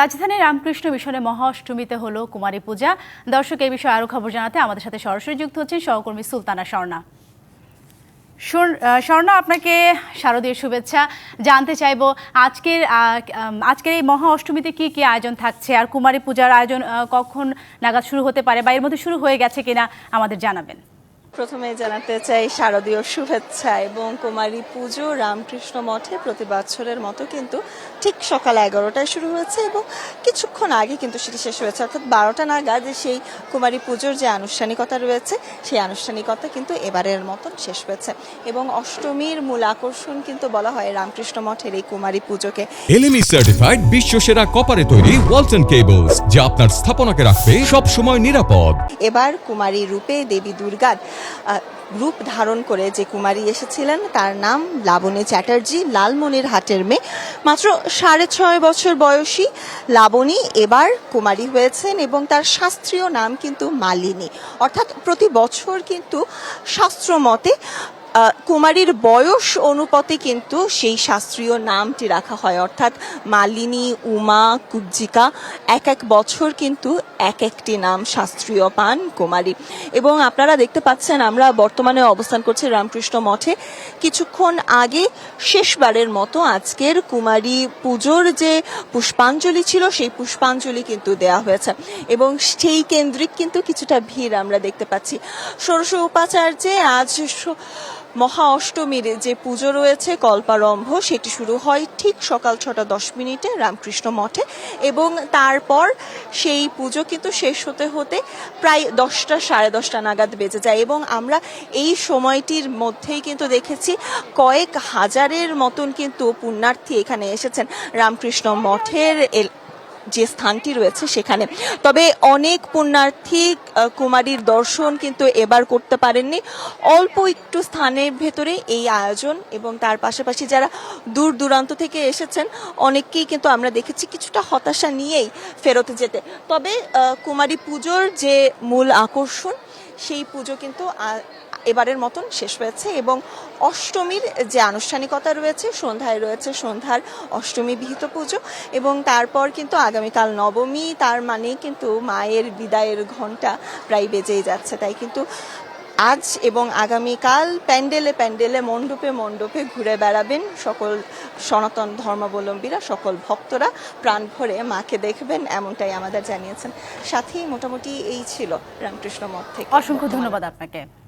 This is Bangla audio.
রাজধানীর রামকৃষ্ণ মিশনে মহা অষ্টমীতে হলো কুমারী পূজা। দর্শক, এই বিষয়ে আরও খবর জানাতে আমাদের সাথে সরাসরি যুক্ত হচ্ছেন সহকর্মী সুলতানা স্বর্ণা স্বর্ণা আপনাকে শারদীয় শুভেচ্ছা। জানতে চাইব, আজকের আজকের এই মহা অষ্টমীতে কী কী আয়োজন থাকছে? আর কুমারী পূজার আয়োজন কখন নাগাদ শুরু হতে পারে বা এর মধ্যে শুরু হয়ে গেছে কিনা আমাদের জানাবেন। প্রথমে জানাতে চাই শারদীয় শুভেচ্ছা এবং কুমারী পুজো রামকৃষ্ণ মঠে প্রতি বছরের মতো কিন্তু ঠিক সকাল এগারোটায় শুরু হয়েছে এবং কিছুক্ষণ আগে কিন্তু সেটি শেষ হয়েছে। অর্থাৎ বারোটা নাগাদ সেই কুমারী পুজোর যে আনুষ্ঠানিকতা রয়েছে সেই আনুষ্ঠানিকতা কিন্তু এবারের মতন শেষ হয়েছে। এবং অষ্টমীর মূল আকর্ষণ কিন্তু বলা হয় রামকৃষ্ণ মঠের এই কুমারী পুজোকে। এলএমই সার্টিফাইড বিশ্ব সেরা কপারে তৈরি ওয়ালটন কেবলস যা আপনার স্থাপনাকে রাখবে সব সময় নিরাপদ। এবার কুমারী রূপে দেবী দুর্গার রূপ ধারণ করে যে কুমারী এসেছিলেন, তার নাম লাবণী চ্যাটার্জি, লালমনির হাটের মেয়ে। মাত্র সাড়ে ছয় বছর বয়সী লাবণী এবার কুমারী হয়েছেন এবং তার শাস্ত্রীয় নাম কিন্তু মালিনী। অর্থাৎ প্রতি বছর কিন্তু শাস্ত্র মতে কুমারীর বয়স অনুপাতে কিন্তু সেই শাস্ত্রীয় নামটি রাখা হয়। অর্থাৎ মালিনী, উমা, কুব্জিকা, এক এক বছর কিন্তু এক একটি নাম শাস্ত্রীয় পান কুমারী। এবং আপনারা দেখতে পাচ্ছেন, আমরা বর্তমানে অবস্থান করছি রামকৃষ্ণ মঠে। কিছুক্ষণ আগে শেষবারের মতো আজকের কুমারী পুজোর যে পুষ্পাঞ্জলি ছিল, সেই পুষ্পাঞ্জলি কিন্তু দেয়া হয়েছে। এবং সেই কেন্দ্রিক কিন্তু কিছুটা ভিড় আমরা দেখতে পাচ্ছি। ষোড়শ উপাচার্যে আজ মহা অষ্টমীর যে পুজো রয়েছে, কল্পারম্ভ, সেটি শুরু হয় ঠিক সকাল ছটা দশ মিনিটে রামকৃষ্ণ মঠে এবং তারপর সেই পুজো কিন্তু শেষ হতে হতে প্রায় দশটা সাড়ে দশটা নাগাদ বেজে যায় এবং আমরা এই সময়টির মধ্যেই কিন্তু দেখেছি কয়েক হাজারের মতন কিন্তু পুণ্যার্থী এখানে এসেছেন। রামকৃষ্ণ মঠের যে স্থানটি রয়েছে সেখানে। তবে অনেক পুণ্যার্থী কুমারীর দর্শন কিন্তু এবার করতে পারেননি। অল্প একটু স্থানের ভেতরে এই আয়োজন এবং তার পাশাপাশি যারা দূর দূরান্ত থেকে এসেছেন, অনেককেই কিন্তু আমরা দেখেছি কিছুটা হতাশা নিয়েই ফেরত যেতে। তবে কুমারী পুজোর যে মূল আকর্ষণ, সেই পুজো কিন্তু এবারের মতন শেষ হয়েছে এবং অষ্টমীর যে আনুষ্ঠানিকতা রয়েছে, সন্ধ্যায় রয়েছে সন্ধ্যার অষ্টমী বিহিত পুজো এবং তারপর কিন্তু আগামীকাল নবমী, তার মানে কিন্তু মায়ের বিদায়ের ঘণ্টা প্রায় বেজেই যাচ্ছে। তাই কিন্তু আজ এবং আগামীকাল প্যান্ডেলে প্যান্ডেলে, মণ্ডপে মণ্ডপে ঘুরে বেড়াবেন সকল সনাতন ধর্মাবলম্বীরা, সকল ভক্তরা। প্রাণ ভরে মাকে দেখবেন এমনটাই আমাদের জানিয়েছেন। সাথেই মোটামুটি এই ছিল রামকৃষ্ণ মঠ থেকে। অসংখ্য ধন্যবাদ আপনাকে।